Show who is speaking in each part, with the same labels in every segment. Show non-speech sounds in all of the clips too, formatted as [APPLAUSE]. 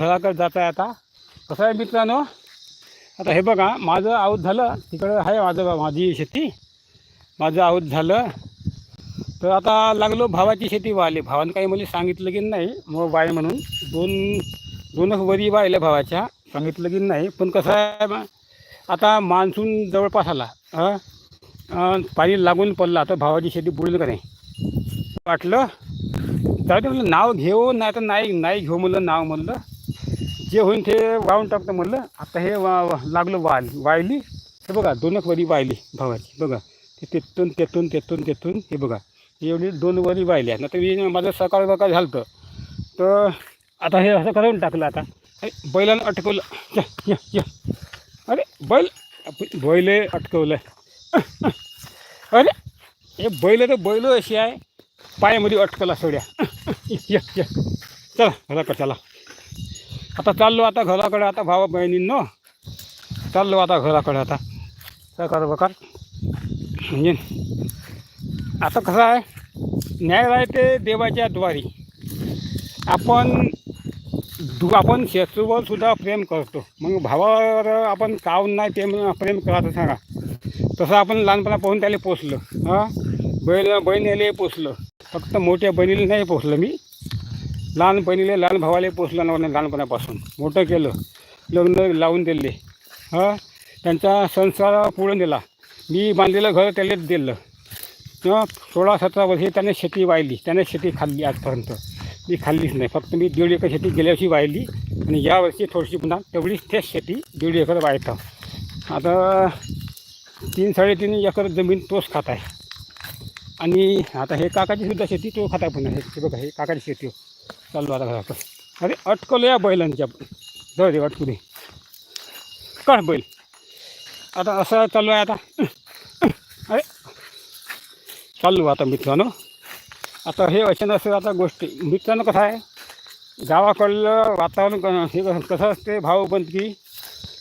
Speaker 1: घराकडे जात आहे आता. कसं आहे मित्रांनो? आता हे बघा माझं आऊत झालं तिकडं आहे माझं माझी शेती. माझं आऊत झालं. तर आता लागलो भावाची शेती व्हायला भावानं काही मला सांगितलं की नाही मग बाय म्हणून दोन दोनच वरी वाहिल्या भावाच्या सांगितलं की नाही. पण कसं आहे आता मान्सून जवळपास आला. पाणी लागून पडलं. आता भावाची शेती बुडेल का नाही? वाटलं. तर म्हटलं म्हणलं नाव घेऊ नाही तर नाही नाही घेऊ म्हणलं नाव म्हणलं. जे होईल ते वाहून टाकतं म्हणलं आता हे वा वा- लागलं वाल वाहिली हे बघा दोनच वरी वाहिली भावाची बघा. ते तेतून तेतून तेतून तेतून हे बघा. एवढी दोन वरी वाहिल्या ना तर मी माझं सकाळ सकाळ झालं होतं. तर आता हे असं करून टाकलं आता. अरे बैलानं अटकवलं. या या अरे बैल बैल बैले अटकवलं. अरे हे बैल तर बैल अशी आहे. पायामध्ये अटकला सोड्या. या या. चला घराकडे चला. आता चाललो आता घराकडे आता भावा बहिणींनो. चाललो आता घराकडे आता. सकाळ बकार म्हणजे आता कसं आहे न्याय राहते देवाच्या द्वारी आपण दु आपण शत्रूवर सुद्धा प्रेम करतो. मग भावावर आपण काहून नाही ते प्रेम करायचं सांगा? तसं आपण लहानपणापासून त्याला पोचलं हां? बहीण बहिणीला पोचलं फक्त मोठ्या बहिणीला नाही पोचलं मी. लहानपणीले लहान भावाला पोचलं नव्हतं लहानपणापासून मोठं केलं लग्न लावून दिले. हां? त्यांचा संसार पुढून दिला मी बांधलेलं घर त्यालाच दिलं. किंवा सोळा सतरा वर्षे त्याने शेती वाहिली. त्याने शेती खाल्ली आजपर्यंत. मी खाल्लीच नाही. फक्त मी दीड एकर शेती गेल्या वर्षी वाहिली. आणि यावर्षी थोडीशी पुन्हा तेवढीच तेच शेती दीड एकर वाहतं. आता तीन साडेतीन एकर जमीन तोच खात आहे. आणि आता हे काकाची सुद्धा शेती तो खाता पुन्हा. हे हे बघा हे काकाची शेती. चालू आता अरे अटकलो या बैलांच्या. जाऊ दे अटकू दे. काढ बैल. आता असं चालू आहे आता. अरे चालू आता मित्रांनो. आता हे असे असं आता गोष्टी. मित्रांनो कसं आहे? गावाकडलं वातावरण हे कसं कसं असते? भावबंदकी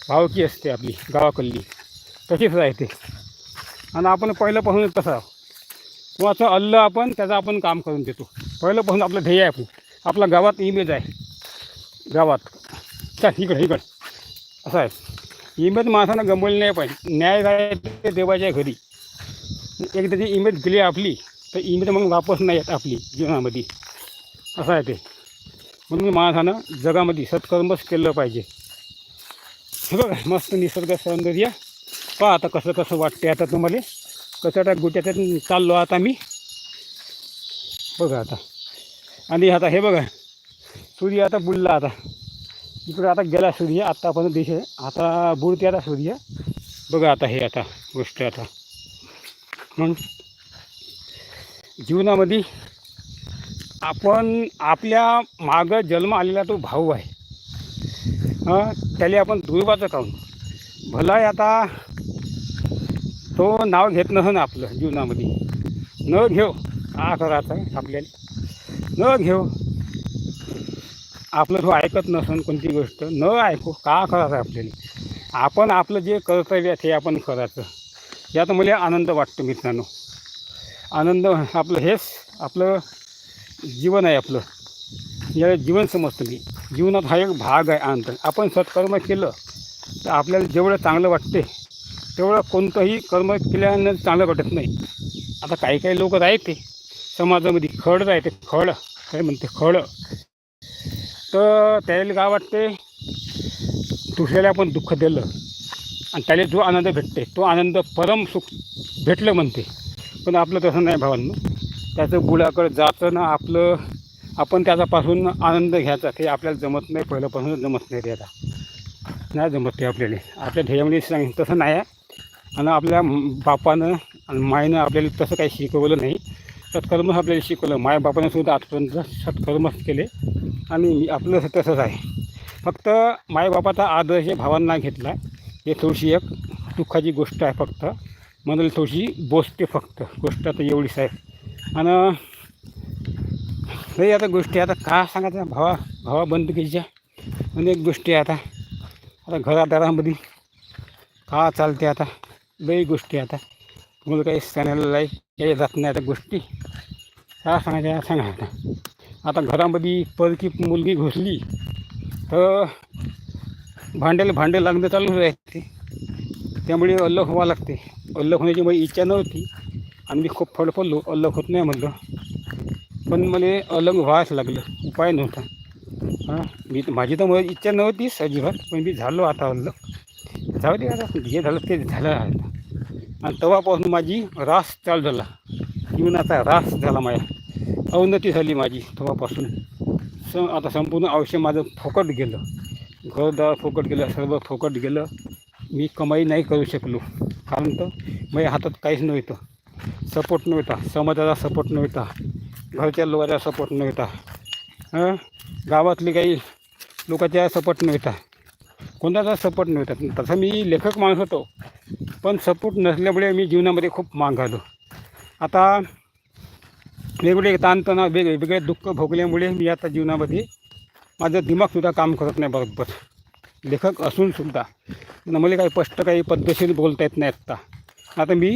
Speaker 1: भावकी असते आपली गावाकडली. तशीच राहते. आणि आपण पहिल्यापासून कसं कोणाचं अल्ल आपण त्याचं आपण काम करून देतो. पहिल्यापासून आपलं ध्येय आहे आपण आपला गावात इमेज आहे. गावात. चल इकडे इकडे. असं आहे. इमेज माणसानं गमवली नाही पाहिजे. न्याय राहते देवाच्या घरी. एकदा जी इमेज गेली आपली तर इमेज मग वापस नाही येत आपली जीवनामध्ये. असं आहे ते. म्हणून माणसानं जगामध्ये सत्कर्मच केलं पाहिजे. हे बघा मस्त निसर्ग सौंदर्य. पहा आता कसं कसं वाटते आता तुम्हाला. कचरा गुट्याच्यात चाललो आता मी. बघा आता. आणि आता हे बघा सूर्य आता बुडला आता. इकडे आता गेला सूर्य आत्तापर्यंत दिसे आता बुडते आता सूर्य. बघा आता हे आता गोष्ट आता. म्हणून जीवनामध्ये आपण आपल्या मागं जन्म आलेला तो भाऊ आहे. हां त्याला आपण दुर्वाचं काहून? भला आहे आता तो नाव घेत नसन आपलं जीवनामध्ये. न घेऊ. हा करायचं? आहे आपल्याला न घेऊ. आपलं तो ऐकत नसन कोणती गोष्ट न ऐकू का करायचं आहे आपल्याला? आपण आपलं जे कर्तव्य आहे ते आपण करायचं. यात मला आनंद वाटतो मित्रांनो. आनंद आपलं हेच आपलं जीवन आहे आपलं. या जीवन समजतं मी. जीवनात हा एक भाग आहे आनंद आपण सत्कर्म केलं तर आपल्याला जेवढं चांगलं वाटते तेवढं कोणतंही कर्म केल्यानं चांगलं वाटत नाही. आता काही काही लोक राहते समाजामध्ये खड राहते खड काय म्हणते खड. तर त्याला काय वाटते दुसऱ्याला आपण दुःख दिलं आणि त्याला जो आनंद भेटते तो आनंद परम सुख भेटलं म्हणते. पण आपलं तसं नाही भावांनो. त्याचं गुळाकडं जातं ना आपलं आपण त्याच्यापासून आनंद घ्यायचा ते आपल्याला जमत नाही पहिल्यापासून जमत नाही त्याचा नाही जमत ते आपल्याला. आपल्या ध्येयामध्ये सांग तसं नाही आहे. आणि आपल्या बापानं आणि मायनं आपल्याला तसं काही शिकवलं नाही. सत्कर्मच आपल्याला शिकवलं. मायबापानं सुद्धा आजपर्यंत सत्कर्मच केले. आणि आपलं तसंच आहे. फक्त मायबापाचा आदर्श भावांना घेतला हे थोडीशी एक दुःखाची गोष्ट आहे फक्त. म्हणाल थोडीशी बोसते फक्त. गोष्ट आता एवढीच आहे. आणि लई आता गोष्टी आता का सांगायचं? भावा भावा बंदुकीच्या अनेक गोष्टी आहे आता. आता घरादारामध्ये का चालते आता? लई गोष्टी आता. मुलगा काही सांगायला काही जात नाही आता गोष्टी. काय सांगायच्या सांगा आता. आता घरामध्ये परकी मुलगी घुसली तर भांड्याला भांडे लागणं चालू राहते. त्यामुळे अल्लख व्हावं लागते. अल्लख होण्याची माझी इच्छा नव्हती. आणि मी खूप फडफडलो अल्लख होत नाही म्हणलं. पण मला अलग व्हायच लागलं. उपाय नव्हता. हां मी माझी तर माझी इच्छा नव्हतीच अजिबात पण मी झालो आता अल्लख जाऊ दे आता जे झालं ते झालं आता. आणि तेव्हापासून माझी रास चालू झाला. जीवनाचा रास झाला माझ्या. अवनती झाली माझी तेव्हापासून. स आता संपूर्ण आयुष्य माझं फोकट गेलं. घरदार फोकट गेलं सर्व फोकट गेलं. मी कमाई नाही करू शकलो. कारण तर माझ्या हातात काहीच नव्हतं. सपोर्ट नव्हता. समाजाचा सपोर्ट नव्हता. घरच्या लोकांचा सपोर्ट नव्हता. हं? गावातले काही लोकांच्या सपोर्ट नव्हता. कोणाचा सपोर्ट नव्हता. तसं मी लेखक माणूस होतो. पण सपोर्ट नसल्यामुळे मी जीवनामध्ये खूप माग आलो. आता वेगवेगळे ताणतणाव वेग वेगवेगळे दुःख भोगल्यामुळे मी आता जीवनामध्ये माझं दिमागसुद्धा काम करत नाही बरोबर. लेखक असूनसुद्धा मला काही स्पष्ट काही पद्धतीने बोलता येत नाही आत्ता. आता मी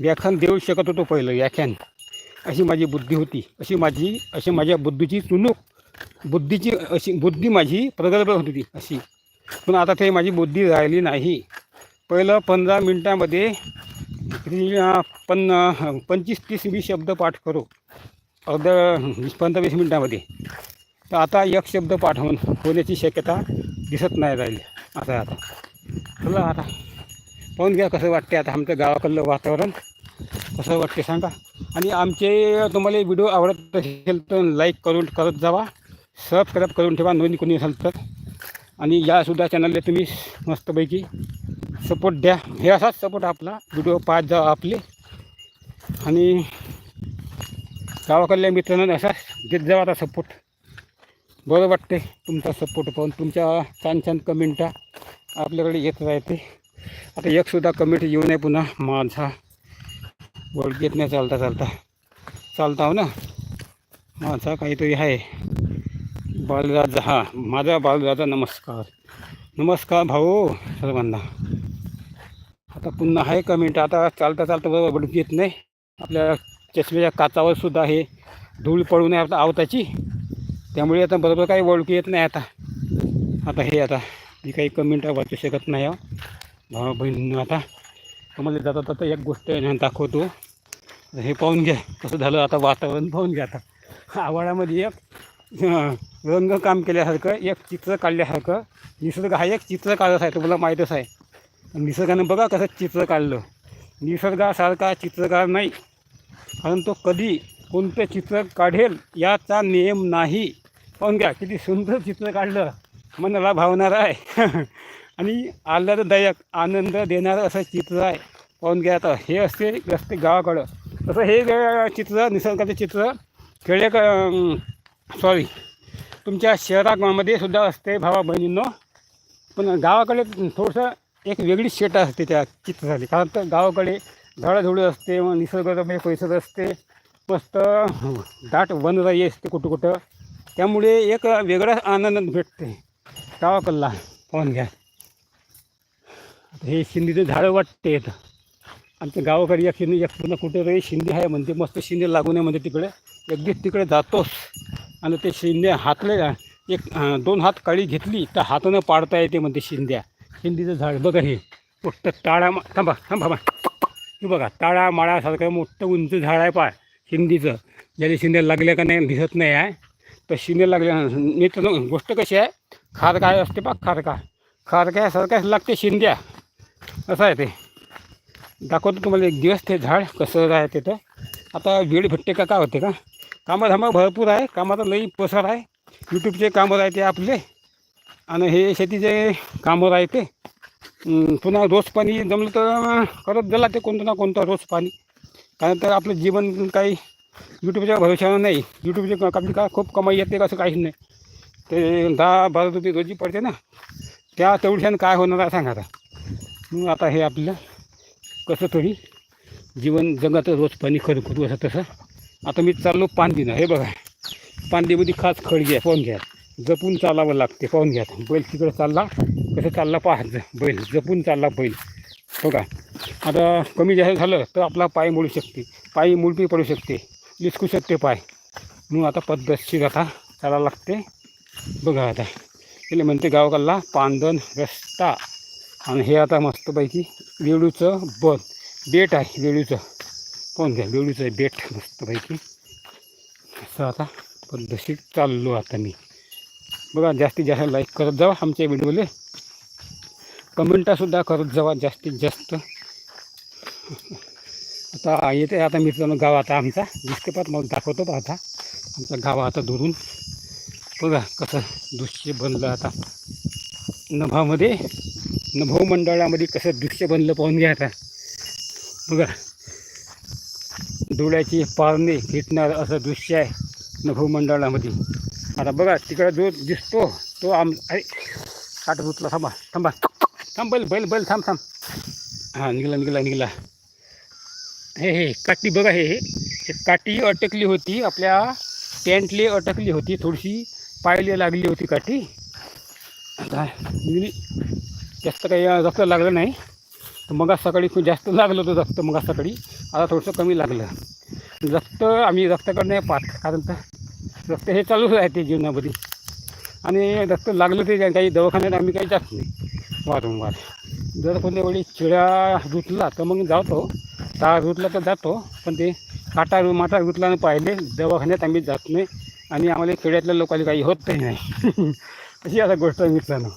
Speaker 1: व्याख्यान देऊ शकत होतो पहिलं व्याख्यान. अशी माझी बुद्धी होती. अशी माझी अशी माझ्या बुद्धीची चुनूक बुद्धीची अशी बुद्धी माझी प्रगल्भ होती अशी. पण आता ते माझी बुद्धी राहिली नाही. पहिलं पंधरा मिनटामध्ये किती पंचवीस तीस वीस शब्द पाठ करू. अर्ध वीस पंधरा वीस मिनटामध्ये. तर आता एक शब्द पाठ होऊन होण्याची शक्यता दिसत नाही राहिली. असं आहे आता. चला आता. पाहून घ्या कसं वाटते आता आमच्या गावाकडलं वातावरण. कसं वाटते सांगा. आणि आमचे तुम्हाला व्हिडिओ आवडत असेल तर लाईक करून करत जावा. सबस्क्राईब करून ठेवा. नोंदणी कोणी असेल तर. आणि यासुद्धा चॅनलला तुम्ही मस्तपैकी सपोर्ट द्या. हे असाच सपोर्ट आपला. व्हिडिओ पाहत जा आपले. आणि गावाकडल्या मित्रांना असाच देत जावा आता सपोर्ट. बरं वाटते तुमचा सपोर्ट पाहून. तुमच्या छान छान कमेंटा आपल्याकडे येत राहते. आता एकसुद्धा कमेंट येऊ नये पुन्हा. माझा वर्ल्ड घेत नाही चालता चालता. चालता हो ना? माझा काहीतरी आहे. बालराजा हा माझा बालराजा नमस्कार. नमस्कार भाऊ सर्वांना. आता पुन्हा आहे कमेंट आता चालता चालता बरोबर ओळख येत नाही. आपल्या चष्म्याच्या काचावर सुद्धा हे धूळ पडू नये आता आवताची. त्यामुळे आता बरोबर काही ओळखू येत नाही आता. आता हे आता मी काही कमेंट वाचू शकत नाही हो. भावा बहिणींनो आता तुम्हाला जाता जाता एक गोष्ट दाखवतो. हे पाहून घ्या कसं झालं आता वातावरण पाहून घ्या आता. आवाळामध्ये एक रंग रंगकाम केल्यासारखं एक चित्र काढल्यासारखं निसर्ग हा एक चित्र काढत आहे तुम्हाला माहीतच आहे. निसर्गानं बघा कसं चित्र काढलं. निसर्गासारखा चित्रकार नाही. कारण तो कधी कोणतं चित्र काढेल याचा नियम नाही. पाहून घ्या किती सुंदर चित्र काढलं. मनाला भावणार आहे [LAUGHS] आणि आल्हाददायक आनंद देणारं असं चित्र आहे. पाहून घ्या आता हे असते रस्ते गावाकडं. तसं हे चित्र निसर्गाचं चित्र खेडे सॉरी तुमच्या शहरामध्ये सुद्धा असते भावा बहिणींनो. पण गावाकडे थोडंसं एक वेगळीच शेट असते त्या चित्रासाठी कारण तर गावाकडे झाडझुडं असते मग निसर्गरम्य म्हणजे परिसर असते. मस्त दाट वनराई असते कुठं कुठं. त्यामुळे एक वेगळाच आनंद भेटते. गावाकडला पाहून घ्या. हे शिंदीचं झाडं वाटते येतं आमच्या गावाकडे एक शिंदी एक पूर्ण कुठेतरी शिंदी शिंदे आहे म्हणते. मस्त शिंदे लागू नये म्हणते तिकडे. अगदीच तिकडे जातोस. आणि ते शिंद्या हातले एक दोन हात काळी घेतली तर हातानं पाडता येते म्हणते शिंद्या. शिंदीचं झाड बघा हे. मोठं टाळा मा- थांबा थांबा मा हे बघा टाळा माळासारखं मोठं उंच झाड आहे पाय शिंदीचं ज्याला शिंद्या लागल्या का नाही दिसत नाही आहे. तर शिंदे लागल्या मी तर गोष्ट कशी आहे? खार काय असते पा खार का खार काय लागते शिंद्या. असं आहे ते. दाखवतो तुम्हाला एक दिवस ते झाड कसं आहे तर. आता वेळ भेटते का काय होते का? कामधामं भरपूर आहे कामाचा लई पसर आहे. यूट्यूबचे कामं राहते आपले. आणि हे शेतीचे कामं राहते. पुन्हा रोज पाणी जमलं तर करत गेला ते कोणतं ना कोणतं रोज पाणी. कारण तर आपलं जीवन काही यूट्यूबच्या भरोशावर नाही. यूट्यूबचे कमी का खूप कमाई येते का असं काहीच नाही. ते दहा बारा रुपये रोजी पडते ना. त्या तेवढ्यानं काय होणार आहे सांगा आता. मग आता हे आपलं कसं तरी जीवन जगाचं रोज पाणी खरं करू असं तसं. आता मी चाललो पांदीनं हे बघा. पानदीमध्ये खास खड आहे. फोन घ्या. जपून चालावं लागते. पाहून घ्या बैल तिकडं चालला कसं चालला पाहायचं बैल जपून चालला बैल. बघा. आता कमी जास्त झालं तर आपला पाय मोडू शकते. पाय मुलटी पडू शकते. लिसकू शकते पाय. म्हणून आता पद्धतशीर आता चालावं लागते. बघा आता. तिला म्हणते गावकाला पांदन रस्ता. आणि हे आता मस्तपैकी वेळूचं बन. बेट आहे वेळूचं. पाहून घ्या वेळूचं आहे बेट मस्तपैकी. असं आता पद्धतशीर चाललो आता मी. बघा जास्तीत जास्त लाईक करत जावा आमच्या व्हिडिओले कमेंटासुद्धा करत जावा जास्तीत जास्त. आता येते आता मित्रांनो गाव आता आमचा. दिसते पाहत मग दाखवतो आता. आमचा गाव आता दुरून बघा कसं दृश्य बनलं आता. नभामध्ये नभव मंडळामध्ये कसं दृश्य बनलं पाहून घ्या आता. बघा. डोळ्याची पारणे भेटणार असं दृश्य आहे नभव मंडळामध्ये. आता बघा तिकडे जो दिसतो तो आम अरे काट रुतला थांबा थांबा. थांब बैल बैल बैल थांब थांब. हां निघाला निघाला निघाला. हे हे काठी बघा हे हे. काठी अटकली होती आपल्या पॅन्टली अटकली होती थोडीशी पायली लागली होती काठी. आता निघली. जास्त काही रक्त लागलं नाही. तर मग सकाळी खूप जास्त लागलं होतं रक्त मग सकाळी. आता थोडंसं कमी लागलं. जास्त आम्ही जास्त नाही पाहत कारण तर रक्त हे चालूच आहे ते जीवनामध्ये. आणि रक्त लागलं ते काही दवाखान्यात आम्ही काही जात नाही वारंवार. जर कोणत्या वेळी चिळा रुतला तर मग जातो. ता रुतला तर जातो पण ते काटा माटा रुतला पाहिले दवाखान्यात आम्ही जात नाही आणि आम्हाला खेड्यातल्या लोकांना काही होतही नाही. [LAUGHS] अशी आता गोष्ट आहे मित्रांनो.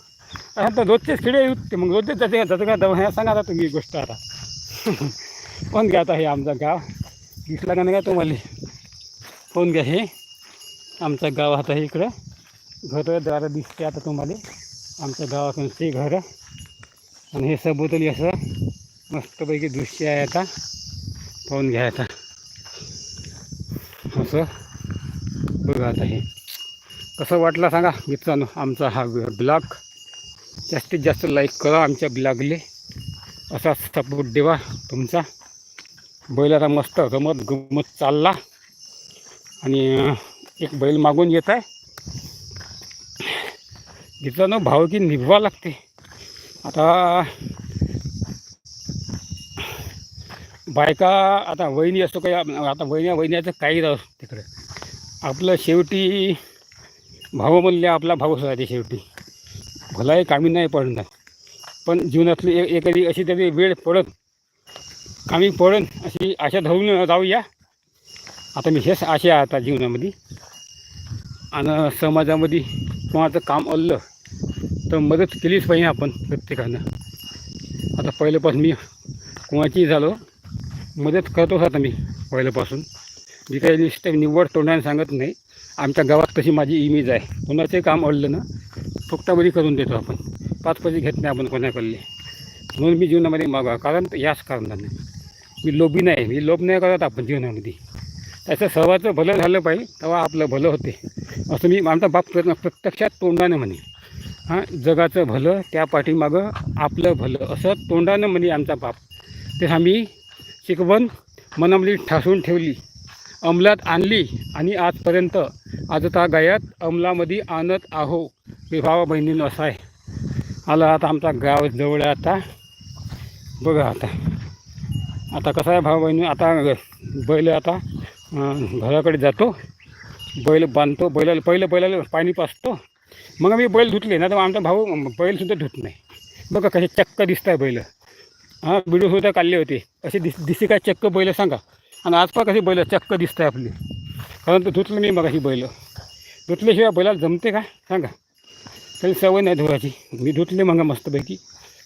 Speaker 1: आता तर रोजचेच खेडे उठते मग रोजचेच जाते जातं का? दवाखान्यात सांगा आता तुम्ही गोष्ट आता. [LAUGHS] कोण घ्या आता हे आमचं गाव. दिसला का नाही का तुम्हाला? कोण घ्या हे. आमचं गाव आता इकडं. घरं दारं दिसते आता तुम्हाला. आमच्या गावातून ते घरं. आणि हे सबोतली असं मस्तपैकी दृश्य आहे आता. पाहून घ्या आता. असं. बघा आता हे. कसं वाटलं सांगा मित्रांनो आमचा हा ब्लॉग. जास्तीत जास्त लाईक करा आमच्या ब्लॉगले. असाच सपोर्ट देवा तुमचा. बैलाला मस्त गमत गमत चालला. आणि एक बैल मागून येत आहे. मित्रांनो भावकी निभवा लागते. आता बायका आता वहिनी असतो काही आता वहिन्या वहिन्याचं काही राहू तिकडं. आपलं शेवटी भाऊ म्हणले आपला भाऊच राहते शेवटी. भलाही कामी नाही पडणार. पण जीवनातली एक एखादी अशी तरी वेळ पडत कामी पडन अशी आशा धरून जाऊया. आता मी हेच आशा आहे आता जीवनामध्ये. आणि समाजामध्ये कोणाचं काम आलं तर मदत केलीच पाहिजे आपण प्रत्येकानं. आता पहिल्यापासून मी कोणाची झालो मदत करतोच आता मी पहिल्यापासून. जी काही लिस्ट निवड तोंडाने सांगत नाही. आमच्या गावात तशी माझी इमेज आहे. कोणाचंही काम अडलं ना फुकटाबरी करून देतो आपण. पाच पैसे घेत नाही आपण कोणाकडले. म्हणून मी जीवनामध्ये मागा कारण याच कारणाने. मी लोभी नाही. मी लोभ नाही करत आपण जीवनामध्ये. त्याचं सर्वाचं भलं झालं पाहिजे तेव्हा आपलं भलं होते. असं मी आमचा बाप प्रयत्न प्रत्यक्षात तोंडानं म्हणे हां जगाचं भलं त्या पाठीमागं आपलं भलं असं तोंडानं म्हणे आमचा बाप. ते आम्ही शिकवण मनामली ठासून ठेवली अंमलात आणली आणि आजपर्यंत आजता गायात अंमलामध्ये आणत आहो मी भावा बहिणीनं असं आहे. आला आता आमचा गाव जवळ आहे आता. बघा आता. आता कसं आहे भाऊ बहिणी आता बैल आता घराकडे जातो. बैल बांधतो. बैलाला पहिलं बैलाला पाणी पाचतो मग आम्ही बैल धुतले. ना तर आमचा भाऊ बैलसुद्धा धुत नाही. बघा कसे चक्क दिसत आहे बैल. हां व्हिडिओसुद्धा काढले होते. असे दिस दिसे काय चक्क बैल सांगा. आणि आज पण कशी बैल चक्क दिसत आहे आपली. कारण तर धुतलं नाही मग अशी बैल. धुतल्याशिवाय बैलाला जमते का? सांगा. काही सवय नाही धुवायची. मी धुतले मग मस्तपैकी.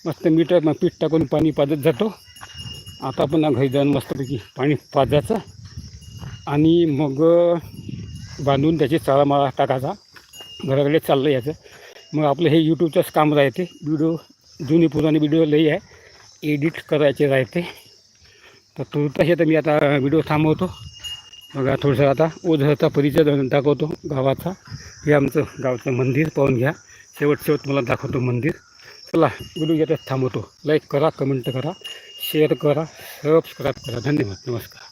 Speaker 1: मस्त मीठ मग पीठ टाकून पाणी पाजत जातो. आता पण घरी जाऊन मस्तपैकी पाणी पाजायचं. आणि मग बांधून त्याची चाळामाळा टाकायचा. घराकडे चाललं याचं. मग आपलं हे यूट्यूबचंच काम राहते. व्हिडिओ जुनी पुराणी व्हिडिओ लई आहे. एडिट करायचे राहते. तर तुर्ताशी तर मी आता व्हिडिओ थांबवतो. बघा थोडंसं आता ओझरचा परिचय दाखवतो गावाचा. हे आमचं गावचं मंदिर पाहून घ्या. शेवट शेवट मला दाखवतो मंदिर. चला व्हिडिओ येतच थांबवतो. लाईक करा कमेंट करा शेअर करा सबस्क्राईब करा. धन्यवाद. नमस्कार.